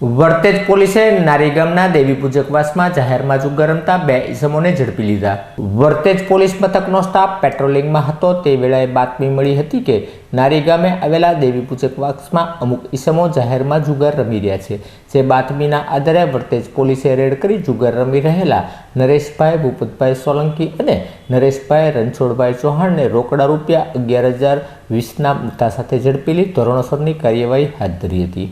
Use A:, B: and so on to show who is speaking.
A: વર્તેજ પોલીસે નારી ગામના દેવી પૂજકવાસમાં જાહેરમાં જુગાર રમતા બે ઈસમોને ઝડપી લીધા. વર્તેજ પોલીસ મથકનો સ્ટાફ પેટ્રોલિંગમાં હતો. તે વેળાએ બાતમી મળી હતી કે નારી ગામે આવેલા દેવી પૂજકવાસમાં અમુક ઈસમો જાહેરમાં જુગાર રમી રહ્યા છે. જે બાતમીના આધારે વર્તેજ પોલીસે રેડ કરી જુગાર રમી રહેલા નરેશભાઈ, ભૂપતભાઈ સોલંકી અને નરેશભાઈ રણછોડભાઈ ચૌહાણને રોકડા રૂપિયા અગિયાર હજાર વીસના મુદ્દા સાથે ઝડપી લઈ ધોરણસરની કાર્યવાહી હાથ ધરી હતી.